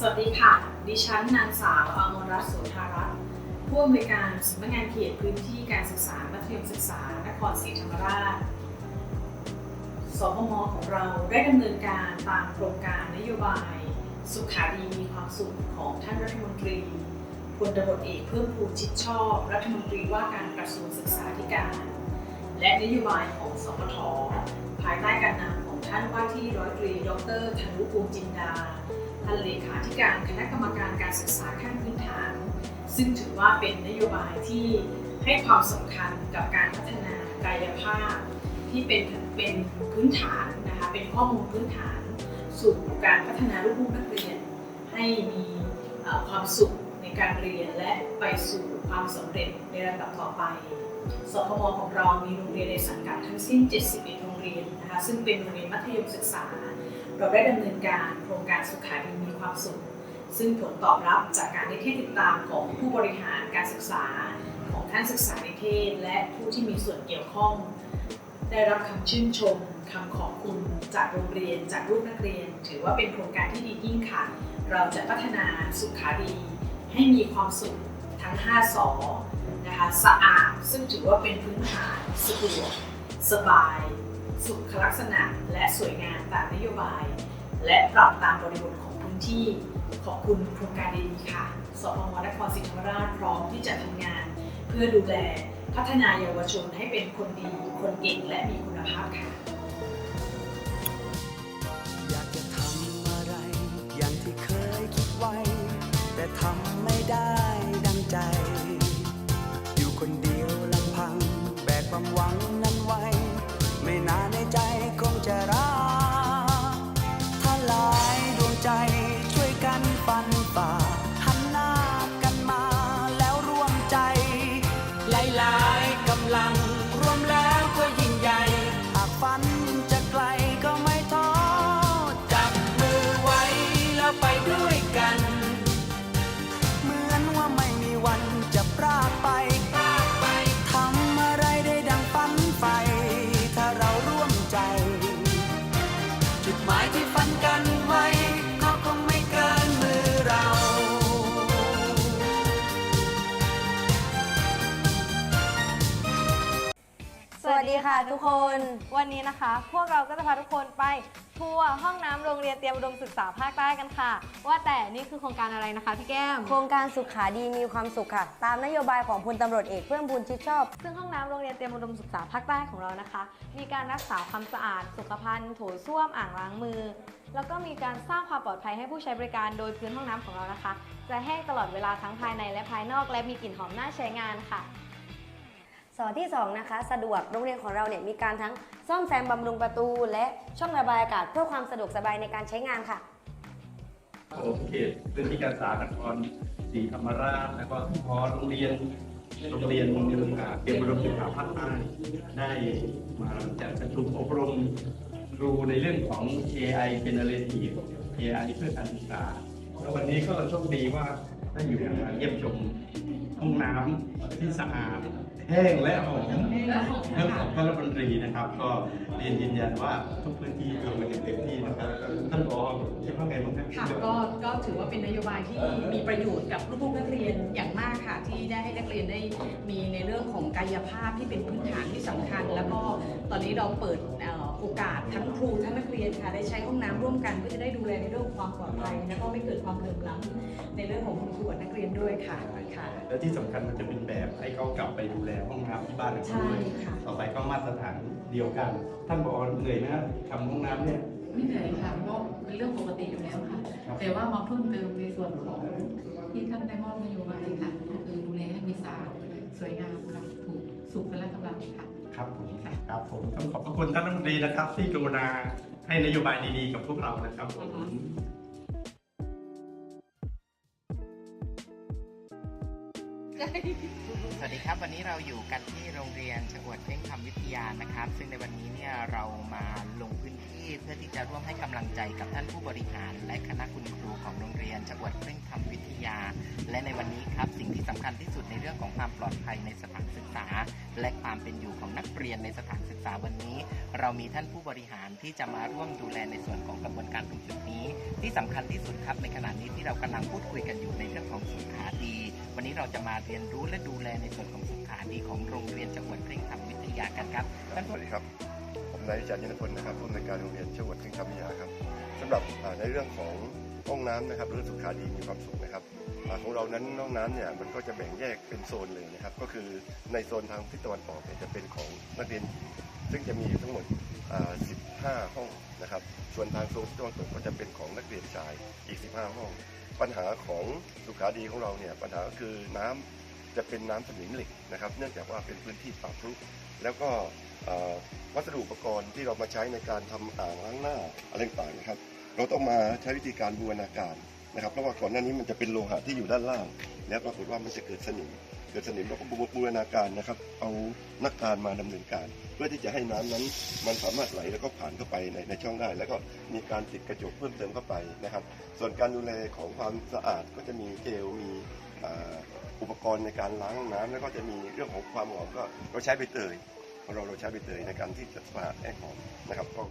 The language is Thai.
สวัสดีค่ะ ดิฉันนางสาวอมรรัตน์โสธารัตน์ผู้อำนวยการสำนักงานเขตพื้นที่การศึกษามัธยมศึกษานครศรีธรรมราช สพมของเราได้ดำเนินการตามโครงการนโยบาย สุขาดีมีความสุขของท่านรัฐมนตรีพลตำรวจเอกเพิ่มพูนชิดชอบ รัฐมนตรีว่าการกระทรวงศึกษาธิการ และนโยบายของสปทภายใต้การนำของท่านว่าที่ร้อยตรี ดรธนุภูมิจินดา ท่านเลขาธิการคณะกรรมการการศึกษาขั้นพื้นฐาน ซึ่งถือว่าเป็นนโยบายที่ให้ความสำคัญกับการพัฒนากายภาพ ที่เป็นเป็นพื้นฐานนะคะเป็นข้อมูลพื้นฐาน สู่การพัฒนาลูกนักเรียน ให้มีความสุขในการเรียนและไปสู่ความสำเร็จในระดับต่อไปสพมของเรามีโรงเรียนในสังกัดทั้งสิ้น 71 โรงเรียนนะคะซึ่งเป็นโรงเรียนมัธยมศึกษา เราได้ดำเนินการโครงการสุขาดีมีความสุข ซึ่งผลตอบรับจากการนิเทศติดตามของผู้บริหารการศึกษาของท่านศึกษานิเทศ และผู้ที่มีส่วนเกี่ยวข้อง ได้รับคำชื่นชมคำขอบคุณจากโรงเรียนจากลูกนักเรียน ถือว่าเป็นโครงการที่ดียิ่งค่ะ เราจะพัฒนาสุขาดี ให้มีความสุขทั้ง 5สอนะคะสะอาดซึ่งถือว่าเป็นพื้นฐานสะดวกสบาย สุขลักษณะและสวยงามตามนโยบาย และปรับตามบริบทของพื้นที่ขอบคุณโครงการดีๆค่ะสพมนครศรีธรรมราชพร้อมที่จะทำงาน เพื่อดูแลพัฒนาเยาวชนให้เป็นคนดี คนเก่งและมีคุณภาพค่ะ ค่ะทุกคน วันนี้นะคะ พวกเราก็จะพาทุกคนไปทัวร์ห้องน้ำโรงเรียนเตรียมอุดมศึกษาภาคใต้กันค่ะ ว่าแต่นี่คือโครงการอะไรนะคะพี่แก้ม โครงการสุขาดีมีความสุขค่ะ ตามนโยบายของพลตำรวจเอกเพิ่มพูนชิดชอบ ซึ่งห้องน้ำโรงเรียนเตรียมอุดมศึกษาภาคใต้ของเรานะคะ มีการรักษาความสะอาด สุขภัณฑ์โถส้วมอ่างล้างมือ แล้วก็มีการสร้างความปลอดภัยให้ผู้ใช้บริการโดยพื้นห้องน้ำของเรานะคะ จะแห้งตลอดเวลาทั้งภายในและภายนอกและมีกลิ่นหอมน่าใช้งานค่ะ สอที่ 2 นะคะ สะดวกโรงเรียนของเราเนี่ยมีการทั้งซ่อมแซมบำรุงประตู และช่องระบายอากาศเพื่อความสะดวกสบายในการใช้งานค่ะ ผมเขตพื้นที่การศึกษานครศรีธรรมราช แล้วก็พอโรงเรียนโรงเรียนอ่าเตรียมอุดมศึกษาภาคใต้ได้มาจัดประชุมอบรมดูในเรื่องของ AI Generative AI เพื่อการศึกษาแล้ววันนี้ก็โชคดีว่าได้อยู่มาเยี่ยมชมห้องน้ำที่สะอาด แห้งและหอมเรื่องของท่านรัฐมนตรีนะครับ ก็เรียนยืนยันว่าทุกพื้นที่ทำกันอย่างเต็มที่นะครับท่านรองคิดว่าไงบ้างครับค่ะก็ก็ถือว่าเป็นนโยบายที่มีประโยชน์กับลูกๆนักเรียนอย่างมากค่ะที่ได้ให้นักเรียนได้มีในเรื่องของกายภาพที่เป็นพื้นฐานที่สำคัญ แล้วก็ตอนนี้เราเปิด โอกาสทั้งครูทั้งนักเรียนค่ะได้ใช้ห้องน้ำร่วมกันเพื่อจะได้ดูแลในเรื่องของความปลอดภัยแล้วก็ไม่เกิดความเหลื่อมล้ำในเรื่องของคุณครูกับนักเรียนด้วยค่ะค่ะ และที่สำคัญมันจะเป็นแบบให้เขากลับไปดูแลห้องน้ำที่บ้านของเขาใช่ด้วยค่ะต่อไปก็มาตรฐานเดียวกัน ท่านบอกเหนื่อยไหมครับทำห้องน้ำเนี่ยไม่เหนื่อยค่ะเพราะเป็นเรื่องปกติอยู่แล้วค่ะครับแต่ว่ามาเพิ่มเติมในส่วนของที่ท่านได้มอบนโยบายค่ะก็คือดูแลให้มีสะอาดสวยงามค่ะถูกสุขและกำลังค่ะครับผม ครับผมต้องขอบพระคุณท่านรัฐมนตรีนะครับ ที่กรุณาให้นโยบายดีๆกับพวกเรานะครับผม สวัสดีครับวันนี้เราอยู่กันที่โรงเรียนชอวดเพ่งธรรมวิทยานะครับ ซึ่งในวันนี้เนี่ยเรามาลงพื้นที่เพื่อที่จะร่วมให้กำลังใจกับท่านผู้บริหาร และคณะคุณครูของโรงเรียนชอวดเพ่งธรรมวิทยา และในวันนี้ครับสิ่งที่สำคัญที่สุดในเรื่องของความปลอดภัยในสถานศึกษา และความเป็นอยู่ของนักเรียนในสถานศึกษาวันนี้ เรามีท่านผู้บริหารที่จะมาร่วมดูแลในส่วนของกระบวนการการตรงจุดนี้ ที่สำคัญที่สุดครับในขณะนี้ที่เรากำลังพูดคุยกันอยู่ในเรื่องของสุขาดี วันนี้เราจะมาเรียนรู้และดูแลในส่วนของสุขาดีของโรงเรียนจังหวัดเพลงธรรมวิทยากันครับท่านสวัสดีครับ ผมนายวิจารณ์ยินพลนะครับผู้อำนวยการโรงเรียนชวดซึ่งคำวิทยาครับสำหรับอ่าในเรื่องของห้องน้ำนะครับหรือสุขาดีมีความสุขนะครับอ่าของเรานั้นห้องน้ำเนี่ยมันก็จะแบ่งแยกเป็นโซนเลยนะครับ ก็คือในโซนทางทิศตะวันออกเนี่ยจะเป็นของนักเรียนหญิงซึ่งจะมีอยู่ทั้งหมดอ่า15 ห้องนะครับ ส่วนทางโซนทิศตะวันตกก็จะเป็นของนักเรียนชายอีก 15 ห้อง ปัญหาของสุขาดีของเราเนี่ยปัญหาก็คือน้ำจะเป็นน้ำสนิมเหล็กนะครับ เนื่องจากว่าเป็นพื้นที่ป่าพรุแล้วก็วัสดุอุปกรณ์ที่เรามาใช้ในการทำอ่างล้างหน้าอะไรต่างๆนะครับ เราต้องมาใช้วิธีการบูรณาการนะครับเพราะว่าก่อนหน้านี้มันจะเป็นโลหะที่อยู่ด้านล่าง แล้วปรากฏว่ามันจะเกิดสนิม กิดสนิมเราก็บูรณาการนะครับ เอานักการมาดำเนินการ เพื่อที่จะให้น้ำนั้น มันสามารถไหลแล้วก็ผ่านเข้าไปในในช่องได้ แล้วก็มีการติดกระจกเพิ่มเติมเข้าไปนะครับ ส่วนการดูแลของความสะอาดก็จะมีเจลมีอุปกรณ์ในการล้างห้องน้ำแล้วก็จะมีเรื่องของความหอมก็เราใช้ใบเตยเราเราใช้ใบเตยในการที่จะสะอาดให้หอมนะครับก็